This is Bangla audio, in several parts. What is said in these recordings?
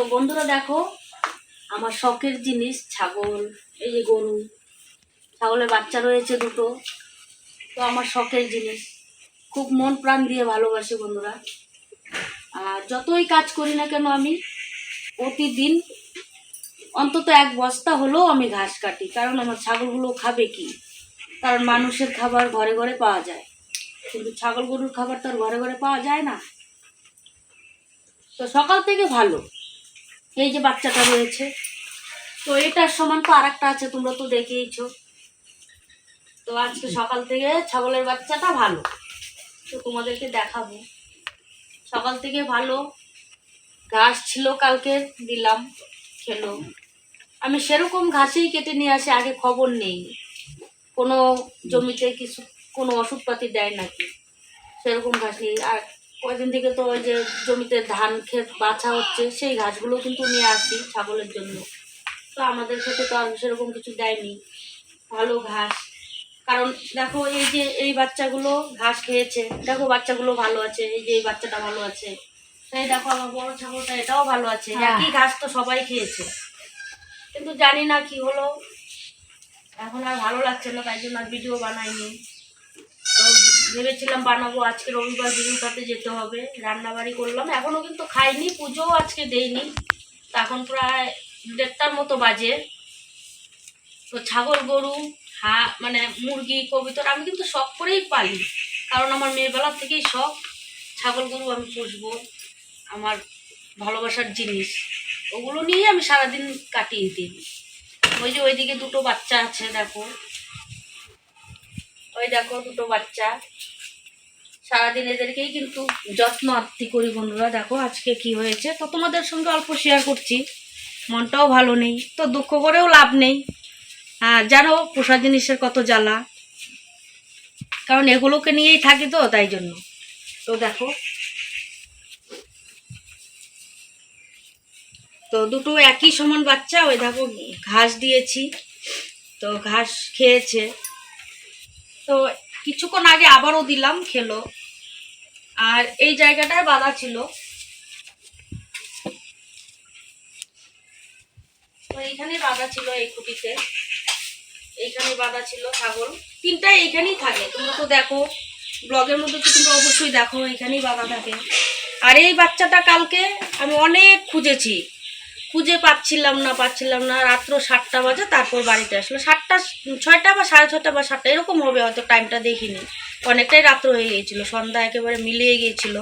তো বন্ধুরা দেখো, আমার শখের জিনিস ছাগল, এই যে গরু, ছাগলের বাচ্চা রয়েছে দুটো, তো আমার শখের জিনিস। খুব মন প্রাণ দিয়ে ভালোবাসি বন্ধুরা। আর যতই কাজ করি না কেন আমি, প্রতিদিন অন্তত এক বস্তা হলেও আমি ঘাস কাটি, কারণ আমার ছাগলগুলো খাবে কি? কারণ মানুষের খাবার ঘরে ঘরে পাওয়া যায়। কিন্তু ছাগল গরুর খাবার তো আর ঘরে ঘরে পাওয়া যায় না। তো সকাল থেকে ভালো। এই যে বাচ্চাটা রয়েছে। তো এটার সমান তো আর আছে, তোমরা তো দেখেইছো। তো আজকে সকাল থেকে ছাগলের বাচ্চাটা ভালো। তো তোমাদেরকে দেখাবো। সকাল থেকে ভালো। ঘাস ছিল কালকে, দিলাম, খেলো। আমি সেরকম ঘাসেই কেটে নিয়ে আসি, আগে খবর নেই। কোনো জমিতে কিছু, কোনো ওষুধপাতি দেয় নাকি? সেরকম ঘাস নেই। আর কয়দিন থেকে তো ওই যে জমিতে ধান ক্ষেত বাছা হচ্ছে সেই ঘাসগুলো কিন্তু নিয়ে আসি ছাগলের জন্য। তো আমাদের ক্ষেত্রে তো আর সেরকম কিছু দেয়নি ভালো ঘাস। কারণ দেখো এই যে এই বাচ্চাগুলো ঘাস খেয়েছে দেখো বাচ্চাগুলো ভালো আছে এই যে এই বাচ্চাটা ভালো আছে। তাই দেখো আমার বড় ছাগলটা এটাও ভালো আছে হ্যাঁ। একই ঘাস তো সবাই খেয়েছে। কিন্তু জানি না কি হলো এখন আর ভালো লাগছে না তাই জন্য আর ভিডিও বানাইনি। ভেবেছিলাম বানাবো, আজকে রবিবার ভিডিওটাতে যেতে হবে। রান্নাবাড়ি করলাম এখনও কিন্তু খাইনি, পুজোও আজকে দেইনি। তো এখন প্রায় দেড়টার মতো বাজে। তো ছাগল, গরু, হা মানে মুরগি, কবিতর, আমি কিন্তু শখ করেই পালি, কারণ আমার মেয়েবেলার থেকেই শখ। ছাগল, গরু আমি পুষবো, আমার ভালোবাসার জিনিস। ওগুলো নিয়ে আমি সারাদিন কাটিয়ে দিই। ওই যে ওইদিকে দুটো বাচ্চা আছে, দেখো। ওই দেখো দুটো বাচ্চা। সারাদিন এদেরকেই কিন্তু যত্ন আত্মি করি বন্ধুরা, দেখো আজকে কি হয়েছে। তো তোমাদের সঙ্গে অল্প শেয়ার করছি। মনটাও ভালো নেই, তো দুঃখ করেও লাভ নেই। হ্যাঁ জানো পোষা জিনিসের কত জ্বালা। কারণ এগুলোকে নিয়েই থাকি তো তাই জন্য। তো দেখো। তো দুটো একই সমান বাচ্চা, ওই দেখো ঘাস দিয়েছি। তো ঘাস খেয়েছে। তো কিছুক্ষণ আগে আবারও দিলাম খেলো। আর এই জায়গাটায় বাঁধা ছিল। তো এইখানে বাঁধা ছিল এই খুঁটিতে। এইখানে বাঁধা ছিল ছাগল। তিনটা এইখানেই থাকে। তোমরা তো দেখো, ব্লগের মধ্যে তো তোমরা অবশ্যই দেখো, এইখানেই বাঁধা থাকে। আর এই বাচ্চাটা কালকে আমি অনেক খুঁজেছি। খুঁজে পাচ্ছিলাম না পাচ্ছিলাম না। রাত্র সাতটা বাজে, তারপর বাড়িতে আসলো। সাতটা, ছয়টা বা সাড়ে ছটা বা সাতটা, এরকম হবে হয়তো টাইমটা দেখিনি। অনেকটাই রাত্র হয়ে গিয়েছিল, সন্ধ্যা একেবারে মিলিয়ে গিয়েছিল।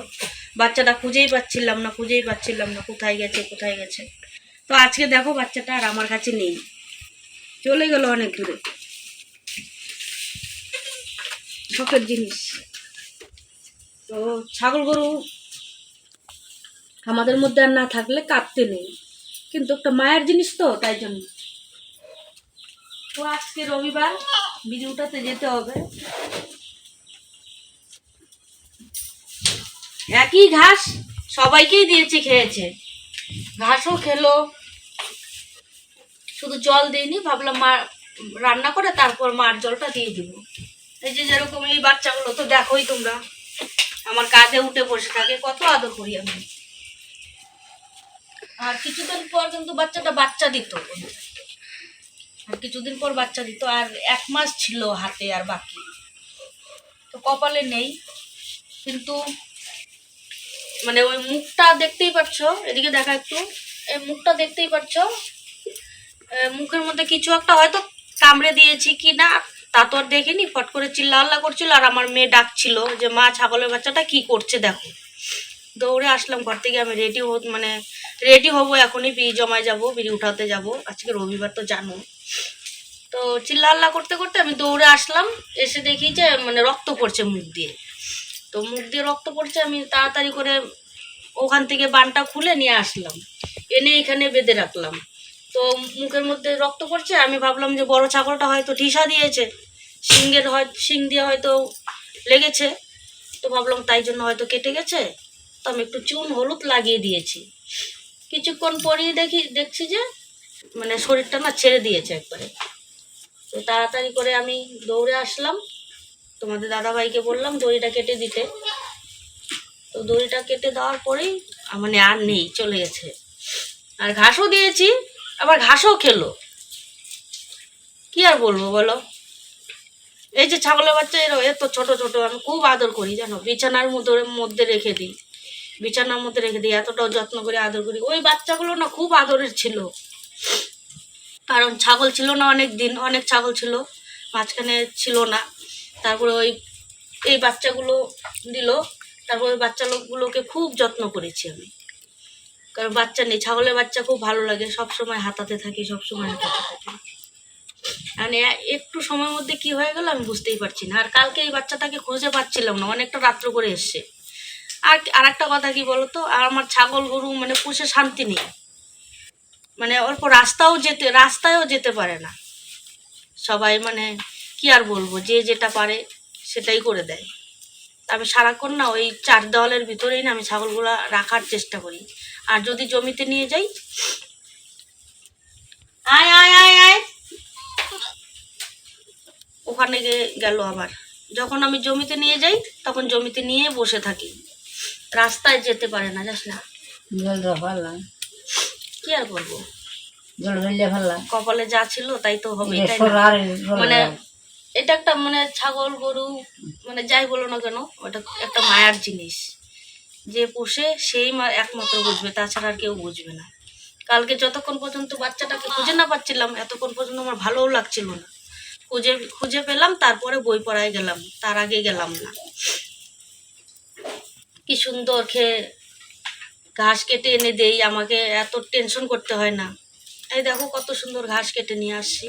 বাচ্চাটা খুঁজেই পাচ্ছিলাম না, খুঁজেই পাচ্ছিলাম না, কোথায় গেছে কোথায় গেছে। তো আজকে দেখো, বাচ্চাটা আর আমার কাছে নেই। চলে গেল অনেক দূরে। শখের জিনিস। তো ছাগল গরু আমাদের মধ্যে আর না থাকলে কাঁদতে নেই। কিন্তু একটা মায়ের জিনিস তো, তাই জন্য। তো আজকে রবিবার ভিডিওটাতে যেতে হবে। একই ঘাস সবাইকেই দিয়েছি, খেয়েছে। ঘাসও খেলো। শুধু জল দিইনি, ভাবলাম মা রান্না করে তারপর মার জলটা দিয়ে দিব। এই যে যেরকম এই বাচ্চাগুলো, তো দেখোই তোমরা। আমার কাঁধে উঠে বসে থাকে, কত আদর করি আমি। আর কিছুদিন পর কিন্তু বাচ্চাটা বাচ্চা দিত। আর কিছুদিন পর বাচ্চা দিত, আর এক মাস ছিল হাতে আর বাকি। তো কপালে নেই, কিন্তু মানে ওই মুখটা দেখতেই পাচ্ছ এদিকে দেখা একটু, এই মুখটা দেখতেই পাচ্ছ মুখের মধ্যে কিছু একটা হয়তো কামড়ে দিয়েছি কি না, তা তো আর দেখিনি, ফট করে চিল্লা আল্লাহ করছিল, আর আমার মেয়ে ডাকছিল যে, মা, ছাগলের বাচ্চাটা কি করছে দেখো। দৌড়ে আসলাম, ঘর থেকে আমি রেডি হ মানে রেডি হব এখনই, বিড়ি জমায় যাব, বিড়ি উঠাতে যাব। আজকে রবিবার তো জানো। তো চিল্লা করতে করতে আমি দৌড়ে আসলাম, এসে দেখি যে মানে রক্ত পড়ছে মুখ দিয়ে। তো মুখ দিয়ে রক্ত পড়ছে, আমি তাড়াতাড়ি করে ওখান থেকে বানটা খুলে নিয়ে আসলাম। এনে এখানে বেঁধে রাখলাম। তো মুখের মধ্যে রক্ত পড়ছে, আমি ভাবলাম যে বড় ছাগলটা হয়তো ঠিসা দিয়েছে। শিংয়ের হয় শিং দিয়ে হয়তো লেগেছে। তো ভাবলাম তাই জন্য হয়তো কেটে গেছে। তো আমি একটু চুন, হলুদ লাগিয়ে দিয়েছি। কিছুক্ষণ পরেই দেখি, দেখছি যে মানে শরীরটা না ছেড়ে দিয়েছে একবারে। তো তাড়াতাড়ি করে আমি দৌড়ে আসলাম। তোমাদের দাদাভাইকে বললাম দড়িটা কেটে দিতে। তো দড়িটা কেটে দেওয়ার পরেই মানে আর নেই, চলে গেছে। আর ঘাসও দিয়েছি, আবার ঘাসও খেলো। কি আর বলব বলো? এই যে ছাগলের বাচ্চা এর এত ছোট ছোট, আমি খুব আদর করি, জানো? বিছানার মধ্যে মধ্যে রেখে দিই। বিছানার মধ্যে রেখে দিই এতটাও যত্ন করে আদর করি। ওই বাচ্চাগুলো না খুব আদরের ছিল। কারণ ছাগল ছিল না অনেক দিন, অনেক ছাগল ছিল, মাঝখানে ছিল না। তারপরে ওই, এই বাচ্চাগুলো দিল, তারপর ওই বাচ্চা লোকগুলোকে খুব যত্ন করেছি আমি। কারণ বাচ্চা নেই, ছাগলের বাচ্চা খুব ভালো লাগে সব সময় হাতাতে থাকি সব সময় হাতাতে থাকি। মানে একটু সময়ের মধ্যে কি হয়ে গেল আমি বুঝতেই পারছি না। আর কালকে এই বাচ্চাটাকে খুঁজে পাচ্ছিলাম না, অনেকটা রাত্র করে এসছে। আর আর একটা কথা কি বলতো? আর আমার ছাগল গরু মানে পুষে শান্তি নেই। মানে অল্প রাস্তাও যেতে, রাস্তায়ও যেতে পারে না। সবাই মানে কি আর বলব? যে যেটা পারে সেটাই করে দেয়। আমি সারাক্ষণ না ওই চার দেওয়ালের ভিতরেই না আমি ছাগলগুলো রাখার চেষ্টা করি। আর যদি জমিতে নিয়ে যাই? আয় আয় আয় আয়। ওখানে গেল আবার। যখন আমি জমিতে নিয়ে যাই, তখন জমিতে নিয়ে বসে থাকি। রাস্তায় যেতে পারে না জাস না। জল দেওয়া কি আর বলব? জল ঢেলে ফেললাম। কপালে যা ছিল তাই তো হবে তাই না? মানে এটা একটা মানে ছাগল গরু মানে যাই বলো না কেন ওটা একটা মায়ার জিনিস। যে পোষে সেই মা- একমাত্র বুঝবে তাছাড়া আর কেউ বুঝবে না। কালকে যতক্ষণ পর্যন্ত বাচ্চাটাকে খুঁজে না পাচ্ছিলাম এতক্ষণ পর্যন্ত আমার ভালোও লাগছিল না। খুঁজে খুঁজে পেলাম তারপরে বই পড়ায় গেলাম তার আগে গেলাম না। কি সুন্দর খেয়ে ঘাস কেটে এনে দেই আমাকে এত টেনশন করতে হয় না। এই দেখো কত সুন্দর ঘাস কেটে নিয়ে আসছি।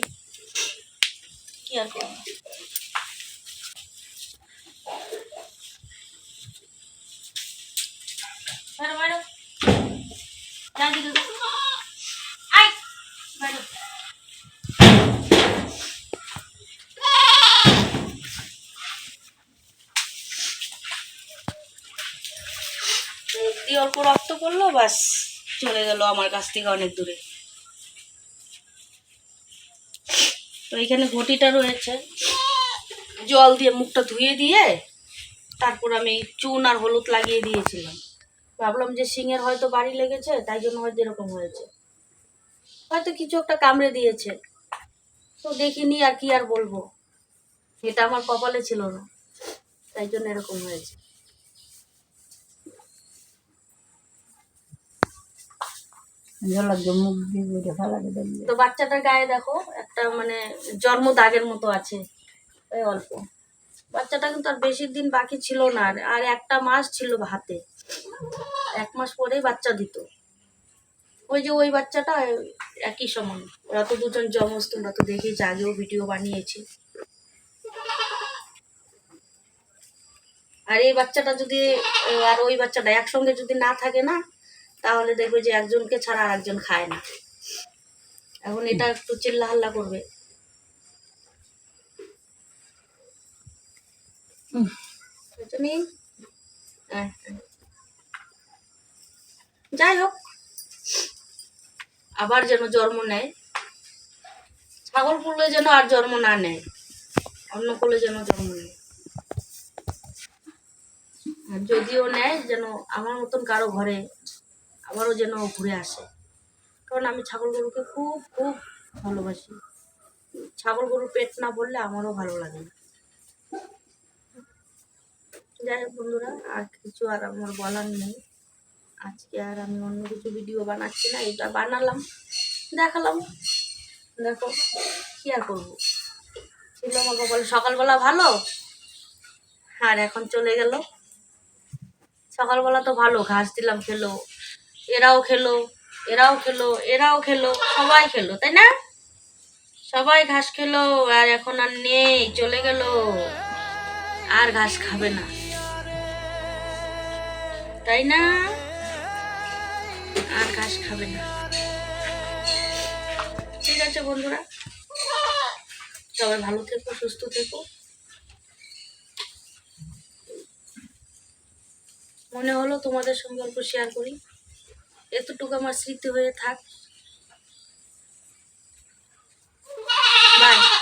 কি আর করব? বাইরো, বাইরো। অল্প রক্ত পড়ল বাস চলে গেল আমার কাছ থেকে অনেক দূরে। তো এখানে ঘটিটা রয়েছে। জল দিয়ে মুখটা ধুয়ে দিয়ে তারপর আমি চুন আর হলুদ লাগিয়ে দিয়েছিলাম। ভাবলাম যে সিংয়ের হয়তো বাড়ি লেগেছে, তাই জন্য হয়তো এরকম হয়েছে। হয়তো কিছু একটা কামড়ে দিয়েছে। তো দেখিনি আর কি আর বলব। এটা আমার কপালে ছিল না, তাই জন্য এরকম হয়েছে। তো বাচ্চাটার গায়ে দেখো, একটা মানে জন্ম দাগের মতো আছে, এই অল্প। বাচ্চাটা কিন্তু আর বেশি দিন বাকি ছিল না, আর একটা মাস ছিল হাতে। এক মাস পরেই বাচ্চা দিত। ওই যে ওই বাচ্চাটা একই সমান। ওরা তো দুজন জমজ তোমরা তো দেখেছি, আগেও ভিডিও বানিয়েছি। আর এই বাচ্চাটা যদি আর ওই বাচ্চাটা একসঙ্গে যদি না থাকে না তাহলে দেখবে যে একজনকে ছাড়া আর একজন খায় না এখন এটা একটু চিল্লা হাল্লা করবে? হ্যাঁ, হ্যাঁ। যাই হোক আবার যেন জন্ম নেয় ছাগল পুলে যেন আর জন্ম না নেয় অন্য কোলে যেন জন্ম নেয় যদিও নেয় যেন আমার মতন কারও ঘরে আবারও যেন ঘুরে আসে। কারণ আমি ছাগল গরুকে খুব খুব ভালোবাসি। ছাগল গরুর পেট না বললে আমারও ভালো লাগে না। যাই হোক বন্ধুরা, আর কিছু আর আমার বলার নেই। আজকে আর আমি অন্য কিছু ভিডিও বানাচ্ছি না, এটা বানালাম, দেখালাম। দেখো, কি আর করব? ছিল আমার বলে সকালবেলা ভালো, আর এখন চলে গেল। সকালবেলা তো ভালো, ঘাস দিলাম, খেলো। এরাও খেলো এরাও খেলো এরাও খেলো, সবাই খেলো, তাই না? সবাই ঘাস খেলো আর এখন আর নেই, চলে গেল। আর ঘাস খাবে না। তাই না? আর ঘাস খাবে না। ঠিক আছে বন্ধুরা। সবাই ভালো থেকো, সুস্থ থেকো। মনে হলো তোমাদের সঙ্গে অল্প শেয়ার করি। एतटुक स्मृति हुए बाय।